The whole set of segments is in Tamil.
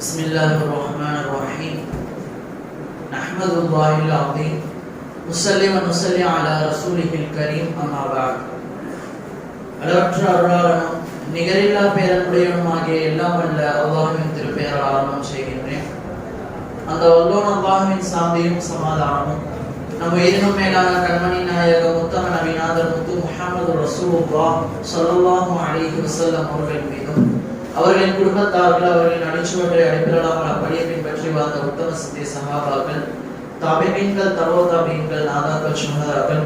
بسم الله الرحمن الرحيم نحمد الله العظيم نصلي ونصلي على رسوله الكريم أما بعد அளவற்ற அருளாளனும் நிகரில்லா பேரன்புடையவனும் ஆகிய எல்லாம் வல்ல அல்லாஹுவின் திருப்பெயரால் ஆரம்பம் செய்கின்றேன் அந்த வல்லோன் அல்லாஹுவின் சாந்தியும் சமாதானமும் நம்ம எதிரும் மேலான கண்மணி நாயக முத்தம நபிநாதர் முத்து முஹம்மது ரசூலுல்லாஹ் ஸல்லல்லாஹு அலைஹி வஸல்லம் அவர்கள் மீதும் அவர்களின் குடும்பத்தார்கள் அவர்களின் அடிச்சுவற்றை அடிப்பிலாமல் அப்படியே பின்பற்றி வாழ்ந்த உத்தம சித்திய சகாபாக்கள் தாபிமீன்கள் தரோ நாதாக்கள் சுமதாக்கள்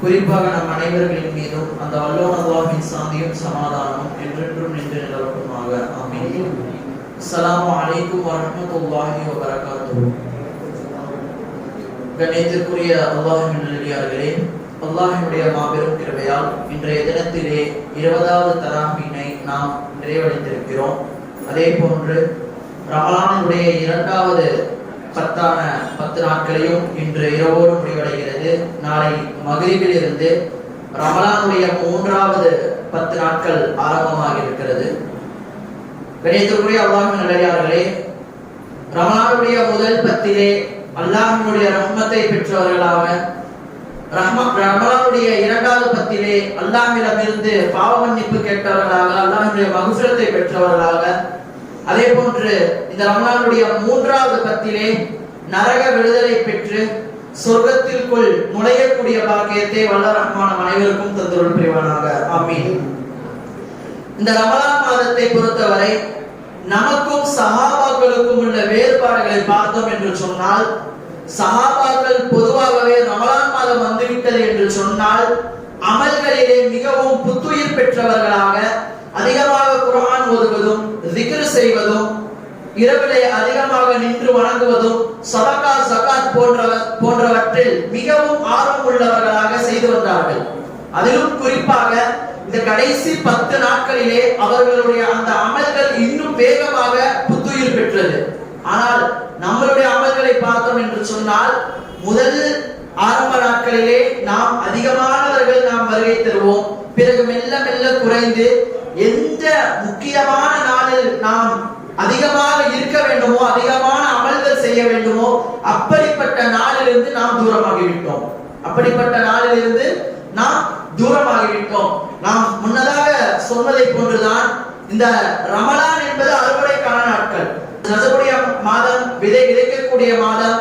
குறிப்பாக நம் அனைவர்களின் மீதும் அந்த வல்லோனதாவின் சாந்தியும் சமாதானமும் என்றென்றும் நின்று நிலவட்டுமாக அமையும் அஸ்ஸலாமு அலைக்கும் வரஹ்மத்துல்லாஹி வபரகாத்துஹு. கணேத்திற்குரிய அல்லாஹின் நல்லடியார்களே அல்லாஹினுடைய மாபெரும் கிருபையால் இன்றைய தினத்திலே இருபதாவது தராமீனை நாம் நிறைவடைந்திருக்கிறோம். அதே போன்று ரமலானுடைய இரண்டாவது பத்தான பத்து நாட்களையும் இன்று இரவோடு முடிவடைகிறது. நாளை மகிழ்வில் இருந்து ரமலானுடைய மூன்றாவது பத்து நாட்கள் ஆரம்பமாக இருக்கிறது. கணியத்திற்குரிய அல்லாஹின் நிலையாளர்களே ரமலானுடைய முதல் பத்திலே அல்லாஹினுடைய ரம்மத்தை பெற்றவர்களாக ரமலானுடைய இரண்டாவது பத்திலே அல்லாமிடமிருந்து பாவ மன்னிப்பு கேட்டவர்களாக அல்லாஹினுடைய மகுசரத்தை பெற்றவர்களாக அதே போன்று இந்த ரமலானுடைய மூன்றாவது பத்திலே நரக விடுதலை பெற்று சொர்க்கத்திற்குள் நுழையக்கூடிய பாக்கியத்தை வல்ல ரஹ்மான அனைவருக்கும் தந்தருள் புரிவானாக. ஆமீன். இந்த ரமலான் மாதத்தை பொறுத்தவரை நமக்கும் சகாபாக்களுக்கும் உள்ள வேறுபாடுகளை பார்த்தோம் என்று சொன்னால் சஹாபாக்கள் பொதுவாகவே ரமலான் மாதம் வந்துவிட்டது என்று சொன்னால் அமல்களிலே மிகவும் புத்துயிர் பெற்றவர்களாக அதிகமாக குரான் ஓதுவதும் திக்ர் செய்வதும் இரவிலே அதிகமாக நின்று வணங்குவதும் சதகா சகாத் போன்ற போன்றவற்றில் மிகவும் ஆர்வம் உள்ளவர்களாக செய்து வந்தார்கள். அதிலும் குறிப்பாக இந்த கடைசி பத்து நாட்களிலே அவர்களுடைய அந்த அமல்கள் இன்னும் வேகமாக புத்துயிர் பெற்றது. ஆனால் நம்மளுடைய அமல்களை பார்த்தோம் என்று சொன்னால் முதல் ஆரம்ப நாட்களிலே நாம் அதிகமானவர்கள் நாம் வருகை தருவோம். பிறகு மெல்ல மெல்ல குறைந்து எந்த முக்கியமான நாளில் நாம் அதிகமாக இருக்க வேண்டுமோ அதிகமான அமல்கள் செய்ய வேண்டுமோ அப்படிப்பட்ட நாளிலிருந்து நாம் தூரமாகிவிட்டோம். அப்படிப்பட்ட நாளிலிருந்து நாம் தூரமாகிவிட்டோம். நாம் முன்னதாக சொன்னதை போன்றுதான் இந்த ரமலான் என்பது அறுவடைக்கான நாட்கள். நசக்கூடிய மாதம் விதை விதைக்கக்கூடிய மாதம்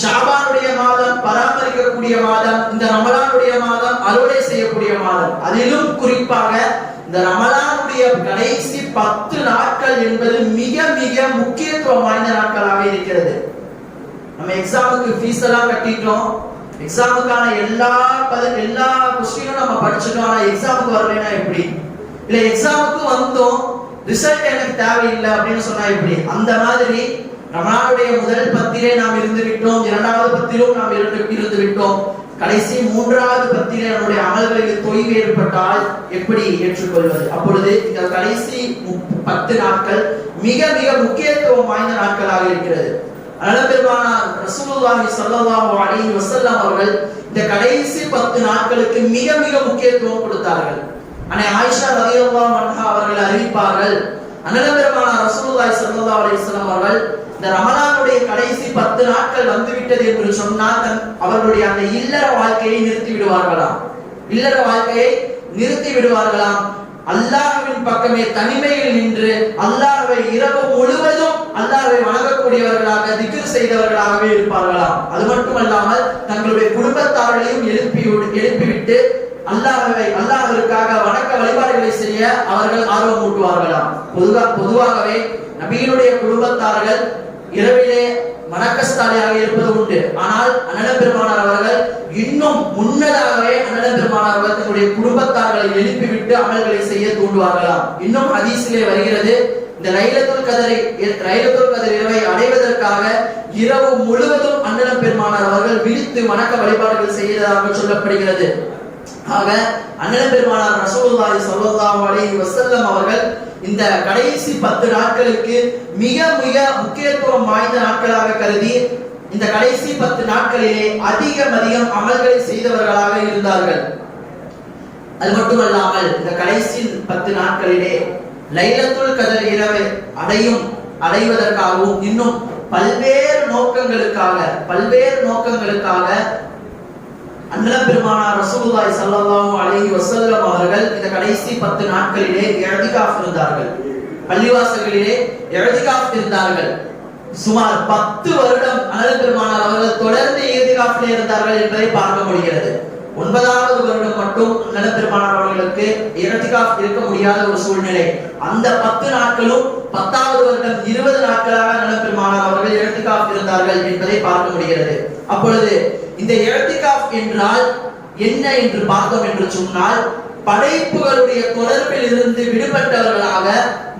ஷாபானுடைய மாதம் பராமரிக்கக்கூடிய மாதம் இந்த ரமலானுடைய மாதம் அறுவடை செய்யக்கூடிய மாதம். அதிலும் குறிப்பாக இந்த ரமலானுடைய கடைசி பத்து நாட்கள் என்பது மிக மிக முக்கியத்துவம் வாய்ந்த நாட்களாக இருக்கிறது. நம்ம எக்ஸாமுக்கு ஃபீஸ் எல்லாம் கட்டிட்டோம். எக்ஸாமுக்கான எல்லா பத எல்லா கொஸ்டினும் நம்ம படிச்சிட்டோம். ஆனா எக்ஸாமுக்கு வரலைன்னா எப்படி? இல்ல எக்ஸாமுக்கு வந்தோம். ரிசல்ட் எனக்கு தேவையில்லை அப்படின்னு சொன்னா இப்படி அந்த மாதிரி ரமணாவுடைய முதல் பத்திலே நாம் இருந்து விட்டோம் இரண்டாவது பத்திலும் நாம் இருந்து இருந்து விட்டோம். கடைசி மூன்றாவது பத்திலே நம்முடைய அமல்களில் தொய்வு ஏற்பட்டால் எப்படி ஏற்றுக்கொள்வது? அப்பொழுது இந்த கடைசி பத்து நாட்கள் மிக மிக முக்கியத்துவம் வாய்ந்த நாட்களாக இருக்கிறது. அழபெருமானார் ரசூலுல்லாஹி ஸல்லல்லாஹு அலைஹி வஸல்லம் அவர்கள் இந்த கடைசி பத்து நாட்களுக்கு மிக மிக முக்கியத்துவம் கொடுத்தார்கள். அன்னை ஆயிஷா ரலியல்லாஹு அன்ஹா அவர்கள் அறிவிப்பார்கள் அண்ணலபெருமானார் ரசூலுல்லாஹி ஸல்லல்லாஹு அலைஹி வஸல்லம் அவர்கள் இந்த ரமலானுடைய கடைசி பத்து நாட்கள் வந்துவிட்டது என்று சொன்னால் தன் அவர்களுடைய அந்த இல்லற வாழ்க்கையை நிறுத்தி விடுவார்களாம். இல்லற வாழ்க்கையை நிறுத்தி விடுவார்களாம். அல்லாஹ்வின் பக்கமே தனிமையில் நின்று அல்லாஹ்வை இரவு முழுவதும் அல்லாஹ்வை வணங்கக்கூடியவர்களாக திக்ர் செய்தவர்களாகவே இருப்பார்களாம். அது மட்டுமல்லாமல் தங்களுடைய குடும்பத்தார்களையும் எழுப்பி எழுப்பிவிட்டு அல்லாஹ்வை அல்லாஹ்விற்காக வணக்க செய்ய அவர்கள் ஆர்வம் ஊட்டுவார்களாம். பொதுவா பொதுவாகவே நபியினுடைய குடும்பத்தார்கள் இரவிலே மனக்கஸ்தாலியாக இருப்பது உண்டு. ஆனால் அண்ணன பெருமானார் அவர்கள் இன்னும் முன்னதாகவே அண்ணன பெருமானார் அவர்கள் தன்னுடைய குடும்பத்தார்களை எழுப்பிவிட்டு அமல்களை செய்ய தூண்டுவார்களாம். இன்னும் ஹதீஸிலே வருகிறது இந்த ரயிலத்துள் கதரை ரயிலத்துள் கதர் இரவை அடைவதற்காக இரவு முழுவதும் அண்ணன பெருமானார் அவர்கள் விழித்து வணக்க வழிபாடுகள் செய்ததாக சொல்லப்படுகிறது. ஆக அண்ணன் பெருமானார் ரசூலுல்லாஹி ஸல்லல்லாஹு அலைஹி வஸல்லம் அவர்கள் இந்த கடைசி பத்து நாட்களுக்கு மிக மிக முக்கியத்துவம் வாய்ந்த நாட்களாக கருதி இந்த கடைசி பத்து நாட்களிலே அதிகம் அதிகம் அமல்களை செய்தவர்களாக இருந்தார்கள். அது மட்டுமல்லாமல் இந்த கடைசி பத்து நாட்களிலே லைலத்துல் கதர் இரவை அடையும் அடைவதற்காகவும் இன்னும் பல்வேறு நோக்கங்களுக்காக பல்வேறு நோக்கங்களுக்காக அண்ணன் பெருமானார் ரசூலுல்லாஹி ஸல்லல்லாஹு அலைஹி வஸல்லம் அவர்கள் இந்த கடைசி பத்து நாட்களிலே இஅ்திகாஃப் இருந்தார்கள். பள்ளிவாசல்களிலே இஅ்திகாஃப் இருந்தார்கள். சுமார் பத்து வருடம் அண்ணன் பெருமானார் அவர்கள் தொடர்ந்து இஅ்திகாஃபிலே இருந்தார்கள் என்பதை பார்க்க முடிகிறது. ஒன்பதாவது வருடம் மட்டும் அண்ணன் பெருமானார் அவர்களுக்கு இஅ்திகாஃப் இருக்க முடியாத ஒரு சூழ்நிலை. அந்த பத்து நாட்களும் பத்தாவது வருடம் இருபது நாட்களாக அண்ணன் பெருமானார் அவர்கள் இஅ்திகாஃப் இருந்தார்கள் என்பதை பார்க்க முடிகிறது. அப்பொழுது இந்த எழுத்திகாப் என்றால் என்ன என்று பார்த்தோம் என்று சொன்னால் படைப்புகளுடைய தொடர்பில் இருந்து விடுபட்டவர்களாக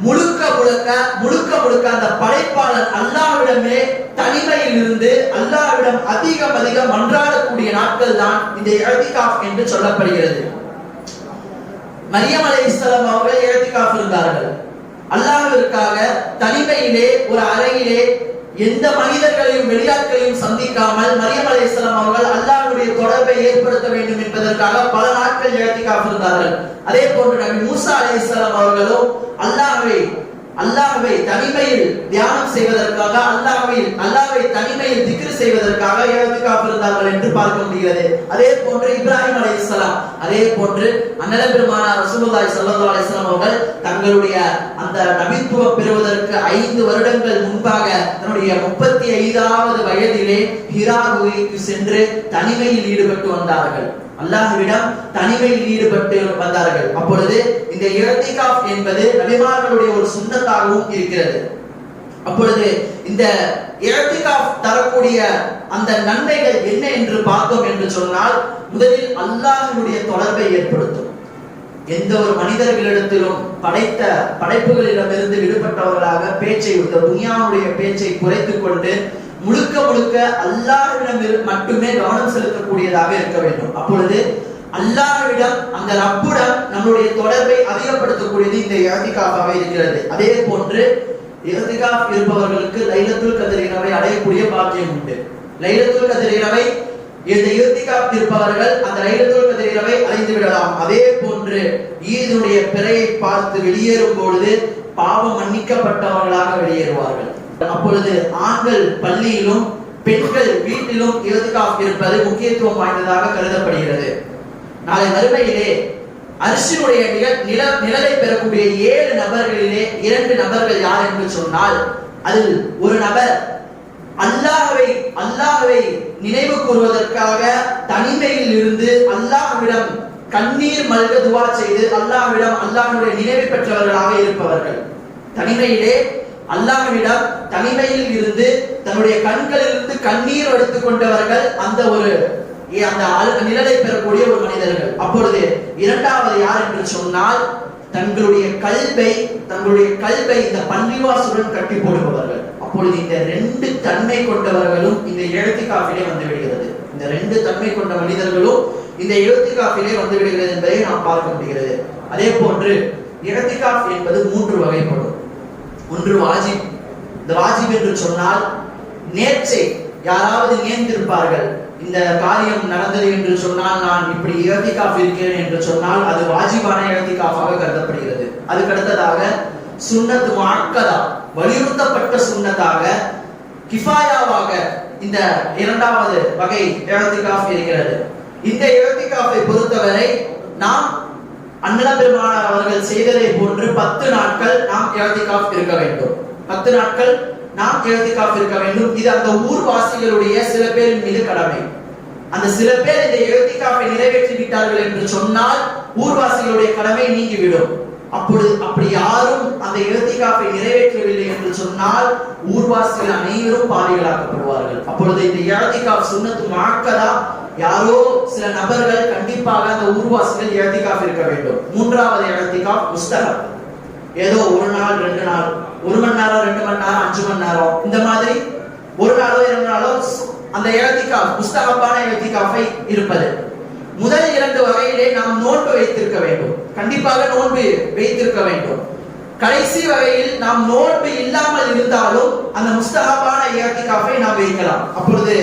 முழுக்க முழுக்க முழுக்க முழுக்க அந்த படைப்பாளர் அல்லாவிடமே தனிமையில் இருந்து அல்லாவிடம் அதிகம் அதிகம் மன்றாடக்கூடிய நாட்கள் தான் இந்த இழத்திகாப் என்று சொல்லப்படுகிறது. மரியம் அலை இஸ்லாம் அவர்கள் இழத்திகாப் இருந்தார்கள். அல்லாவிற்காக தனிமையிலே ஒரு அறையிலே எந்த மனிதர்களையும் வெளியாட்களையும் சந்திக்காமல் மரியம் அலையம் அவர்கள் அல்லாஹ்வுடைய தொடர்பை ஏற்படுத்த வேண்டும் என்பதற்காக பல நாட்கள் இழத்திக்காக காத்திருந்தார்கள். அதே போன்று நபி மூசா அலையம் அவர்களும் அல்லாஹ்வை அல்லாஹ்வை தனிமையில் தியானம் செய்வதற்காக அல்லாஹ்வை அல்லாஹ்வை தனிமையில் திக்ர் செய்வதற்காக இழத்திக்காக இருந்தார்கள் என்று பார்க்க முடிகிறது. அதே போன்று இப்ராஹிம் அலைஹிஸ்ஸலாம் அதே போன்று அண்ணல் பெருமானார் ரசூலுல்லாஹி ஸல்லல்லாஹு அலைஹி வஸல்லம் அவர்கள் தங்களுடைய அந்த நபித்துவம் பெறுவதற்கு ஐந்து வருடங்கள் முன்பாக தன்னுடைய முப்பத்தி ஐந்தாவது வயதிலே ஹிரா குகைக்கு சென்று தனிமையில் ஈடுபட்டு வந்தார்கள். அல்லாஹ்விடம் தனிமையில் ஈடுபட்டு வந்தார்கள். அப்பொழுது இந்த இழத்திகாப் என்பது நபிமார்களுடைய ஒரு சுண்ணத்தாகவும் இருக்கிறது. அப்பொழுது இந்த இழத்திகாப் தரக்கூடிய அந்த நன்மைகள் என்ன என்று பார்த்தோம் என்று சொன்னால் முதலில் அல்லாஹினுடைய தொடர்பை ஏற்படுத்தும். எந்த ஒரு மனிதர்களிடத்திலும் படைத்த படைப்புகளிடமிருந்து விடுபட்டவர்களாக பேச்சை இந்த துனியாவுடைய பேச்சை குறைத்துக் கொண்டு முழுக்க முழுக்க அல்லாஹ்விடம் மட்டுமே கவனம் செலுத்தக்கூடியதாக இருக்க வேண்டும். அப்பொழுது அல்லாஹ்விடம் அந்த ரப்புடன் நம்மளுடைய தொடர்பை அதிகப்படுத்தக்கூடியது இந்த இழத்திகாஃபாக இருக்கிறது. அதே போன்று இழத்திகாஃப் இருப்பவர்களுக்கு லைலத்துல் கதிர் இரவை அடையக்கூடிய பாக்கியம் உண்டு. லைலத்துல் கதிர் இரவை இந்த இறுதிக்காப் இருப்பவர்கள் அந்த லைலத்துல் கதிர் இரவை அடைந்து விடலாம். அதே போன்று ஈதுடைய பிறையை பார்த்து வெளியேறும் பொழுது பாவம் மன்னிக்கப்பட்டவர்களாக வெளியேறுவார்கள். அப்பொழுது ஆண்கள் பள்ளியிலும் பெண்கள் வீட்டிலும் இறுதிக்காப் இருப்பது முக்கியத்துவம் வாய்ந்ததாக கருதப்படுகிறது. நாளை மறுமையிலே அரிசினுடைய நில நில நிழலை பெறக்கூடிய ஏழு நபர்களிலே இரண்டு நபர்கள் யார் என்று சொன்னால் அதில் ஒரு நபர் அல்லாஹவை அல்லாஹவை நினைவு கூறுவதற்காக தனிமையில் இருந்து அல்லாஹ்விடம் கண்ணீர் மல்க துவா செய்து அல்லாஹ்விடம் அல்லாஹ்வுடைய நினைவு பெற்றவர்களாக இருப்பவர்கள். தனிமையிலே அல்லாஹ்விடம் தனிமையில் இருந்து தன்னுடைய கண்களிலிருந்து கண்ணீர் எடுத்துக் கொண்டவர்கள் அந்த ஒரு அந்த நிழலை பெறக்கூடிய ஒரு மனிதர்கள். அப்பொழுது இரண்டாவது யார் என்று சொன்னால் தங்களுடைய கல்வை தங்களுடைய கல்வை இந்த பன்றிவாசுடன் கட்டி போடுபவர்கள். அப்பொழுது இந்த ரெண்டு தன்மை கொண்டவர்களும் இந்த எழுத்திக்காஃபிலே வந்து விடுகிறது இந்த ரெண்டு தன்மை கொண்ட மனிதர்களும் இந்த எழுத்திக்காஃபிலே வந்து விடுகிறது என்பதை நாம் பார்க்க முடிகிறது. அதே போன்று எழுத்திக்காஃப் என்பது மூன்று வகைப்படும். ஒன்று வாஜிப். இந்த வாஜிப் என்று சொன்னால் நேர்ச்சை. யாராவது நேர்ந்திருப்பார்கள். இந்த காரியம் நடந்தது என்று சொன்னால் நான் இப்படி இறத்திகாஃப் இருக்கிறேன் என்று சொன்னால் அது வாஜிபான இறத்திகாஃபாக கருதப்படுகிறது. அதுக்கு அடுத்ததாக சுண்ணத்து மாக்கதா வலியுறுத்தப்பட்ட சுண்ணத்தாக கிஃபாயாவாக இந்த இரண்டாவது வகை இறத்திகாஃப் இருக்கிறது. இந்த இறத்திகாஃபை பொறுத்தவரை நாம் அண்ணல பெருமானார் அவர்கள் செய்ததை போன்று பத்து நாட்கள் நாம் எழுதிக்காப் இருக்க வேண்டும். பத்து நாட்கள் நாம் எழுதிக்காப் இருக்க வேண்டும். இது அந்த ஊர்வாசிகளுடைய சில பேரின் மீது கடமை. அந்த சில பேர் இந்த எழுதிக்காப்பை நிறைவேற்றி விட்டார்கள் என்று சொன்னால் ஊர்வாசிகளுடைய கடமை நீங்கிவிடும். அப்பொழுது அப்படி யாரும் அந்த எழுத்திகாப்பை நிறைவேற்றவில்லை என்று சொன்னால் ஊர்வாசிகள் அனைவரும் பாவிகளாக்கப்படுவார்கள். அப்பொழுது இந்த இறத்திகாஃப் சுண்ணத்து மாக்கதா யாரோ சில நபர்கள் கண்டிப்பாக அந்த ஊர்வாசிகள் எழுத்திகாப் இருக்க வேண்டும். மூன்றாவது இறத்திகாஃப் புஸ்தகம். ஏதோ ஒரு நாள் ரெண்டு நாள். ஒரு மணி நேரம் ரெண்டு மணி நேரம் அஞ்சு மணி நேரம் இந்த மாதிரி ஒரு நாளோ இரண்டு நாளோ அந்த எழுத்திகாப் புஸ்தகப்பான இழத்திகாஃபை இருப்பது. முதல் இரண்டு வகையிலே நாம் நோன்பு வைத்திருக்க வேண்டும். கண்டிப்பாக நோன்பு வைத்திருக்க வேண்டும். கடைசி வகையில் நாம் நோன்பு இல்லாமல் இருந்தாலும் அந்த முஸ்தகப்பான இழத்திகாஃபை நாம் வைக்கலாம். அப்பொழுது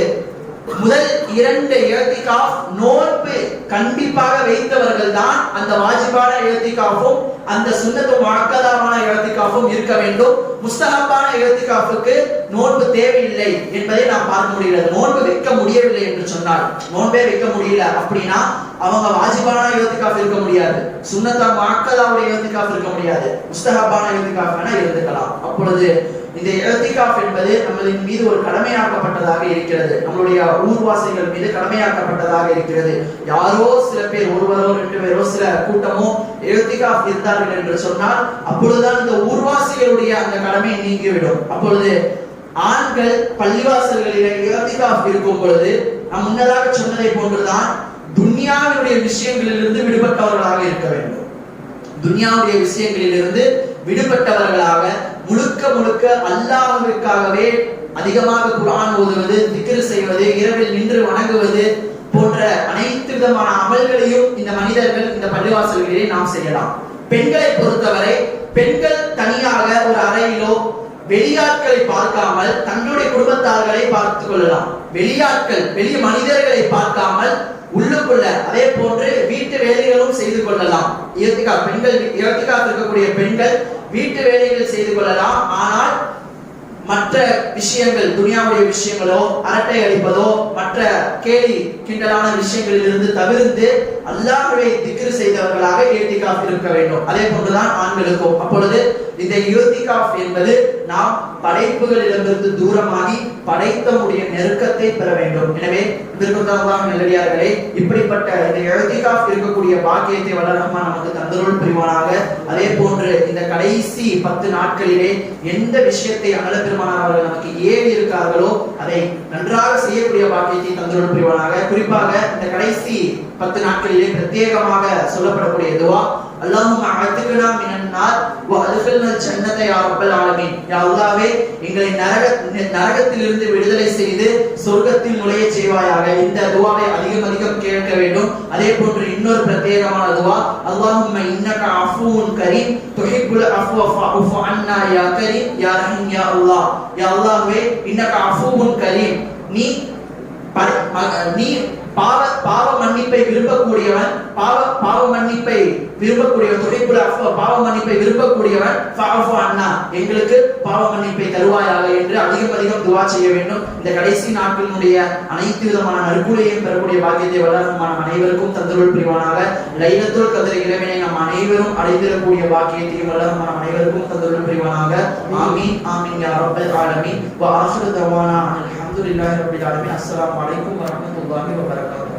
முதல் இரண்டு எழுத்திக்கா நோன்பு கண்டிப்பாக வைத்தவர்கள் தான் அந்த வாஜிபான இழத்திகாஃபும் அந்த சுண்ணத்து முழக்கதாமான இழத்திகாஃபும் இருக்க வேண்டும். முஸ்தகப்பான இழத்திகாஃபுக்கு நோன்பு தேவையில்லை என்பதை நாம் பார்க்க முடிகிறது. நோன்பு வைக்க முடியவில்லை என்று சொன்னால் நோன்பே வைக்க முடியல அப்படின்னா அவங்க வாஜிபான இழத்திகாஃப் இருக்க முடியாது. சுண்ணத்தா முழக்கதாவுடைய இழத்திகாஃப் இருக்க முடியாது. முஸ்தகப்பான இழத்திகாஃப் வேணா இருந்துக்கலாம். அப்பொழுது இந்த இழத்திகாஃப் என்பது நம்மளின் மீது ஒரு கடமையாக்கப்பட்டதாக இருக்கிறது. நம்மளுடைய ஊர்வாசிகள் மீது கடமையாக்கப்பட்டதாக இருக்கிறது. யாரோ சில பேர் ஒருவரோ ரெண்டு பேரோ சில கூட்டமோ இழத்திகாஃப் இருந்தார்கள் என்று சொன்னால் அப்பொழுதுதான் இந்த ஊர்வாசிகளுடைய அந்த கடமை நீங்கிவிடும். அப்பொழுது ஆண்கள் பள்ளிவாசல்களிலே இழத்திகாஃப் இருக்கும் பொழுது நாம் முன்னதாக சொன்னதை போன்றுதான் துன்யாவினுடைய விஷயங்களிலிருந்து விடுபட்டவர்களாக இருக்க வேண்டும். துன்யாவுடைய விஷயங்களிலிருந்து விடுபட்டவர்களாக முழுக்க முழுக்க அல்லாஹ்விற்காகவே அதிகமாக குர்ஆன் ஓதுவது திக்ரு செய்வது இரவில் நின்று வணங்குவது போன்ற அனைத்து விதமான அமல்களையும் இந்த மனிதர்கள் இந்த பள்ளிவாசல்களிலே நாம் செய்யலாம். பெண்களை பொறுத்தவரை பெண்கள் தனியாக ஒரு அறையிலோ வெளியாட்களை பார்க்காமல் தங்களுடைய குடும்பத்தார்களை பார்த்துக் கொள்ளலாம். வெளியாட்கள் வெளிய மனிதர்களை பார்க்காமல் உள்ளுக்குள்ள அதே போன்று வீட்டு வேலைகளும் செய்து கொள்ளலாம். இயற்கா பெண்கள் இயற்கை இருக்கக்கூடிய பெண்கள் வீட்டு வேலைகள் செய்து கொள்ளலாம். ஆனால் மற்ற விஷயங்கள் துனியாவுடைய விஷயங்களோ அரட்டை அடிப்பதோ மற்ற கேலி கிண்டலான விஷயங்களில் இருந்து தவிர்த்து அல்லாஹுவை திக்ரு செய்தவர்களாக ஏத்திகாஃப் இருக்க வேண்டும். அதே போன்றுதான் ஆண்களுக்கும். அப்பொழுது இந்த யோத்திகாஃப் என்பது நாம் படைப்புகளிடமிருந்து தூரமாகி படைத்தவுடைய நெருக்கத்தை பெற வேண்டும். எனவே இதற்குத்தான் நல்லடியார்களே இப்படிப்பட்ட இந்த எழுத்திகாஃப் இருக்கக்கூடிய பாக்கியத்தை வளரமா நமக்கு தந்தருள் புரிவானாக. அதே போன்று இந்த கடைசி பத்து நாட்களிலே எந்த விஷயத்தை அகல பெருமானார் அவர்கள் நமக்கு ஏவி இருக்கார்களோ அதை நன்றாக செய்யக்கூடிய பாக்கியத்தை தந்தருள் புரிவானாக. குறிப்பாக இந்த கடைசி பத்து நாட்களிலே பிரத்யேகமாக சொல்லப்படக்கூடிய துவா அல்லாஹும் அஅத்திகனா மினன் நார் வ அத்கில்னா ஜன்னத யா ரப்பல் ஆலமீன். யா அல்லாஹ்வே எங்களை நரக நரகத்திலிருந்து விடுதலை செய்து சொர்க்கத்தில் நுழைய செய்வாயாக. இந்த துவாவை அதிகம் அதிகம் கேட்க வேண்டும். அதே போன்று இன்னொரு பிரத்யேகமான துவா. அல்லாஹும் இன்னக அஃபூன் கரீம். துஹிப்புல் அஃபு ஃபஅஃபு அன்னா யா கரீம். யா ரஹீம் யா அல்லாஹ். யா அல்லாஹ்வே இன்னக அஃபூன் கரீம். நீ நீ பாவ பாவ மன்னிப்பை விரும்பக்கூடியவன் பாவ பாவ மன்னிப்பை விரும்பக்கூடியவன் துடைப்புல பாவ மன்னிப்பை விரும்பக்கூடியவன் அண்ணா எங்களுக்கு பாவ மன்னிப்பை தருவாயாக என்று அதிகம் அதிகம் துவா செய்ய வேண்டும். இந்த கடைசி நாட்களினுடைய அனைத்து விதமான நற்கூலையும் பெறக்கூடிய பாக்கியத்தை வளர்மான அனைவருக்கும் தந்தருள் புரிவானாக. லைலத்துல் கதிர இறைவனை நம் அனைவரும் அடைந்திடக்கூடிய பாக்கியத்தையும் வளர்மான அனைவருக்கும் தந்தருள் புரிவானாக. ஆமீன் ஆமீன் யா ஆலமீன். வாசுதவானா ஆஹிரு அலமதுல்லாஹி ரபில் ரப்பில் ஆலமீன். அஸ்ஸலாமு அலைக்கும் வரஹ்மத்துல்லாஹி வபரகாத்துஹு.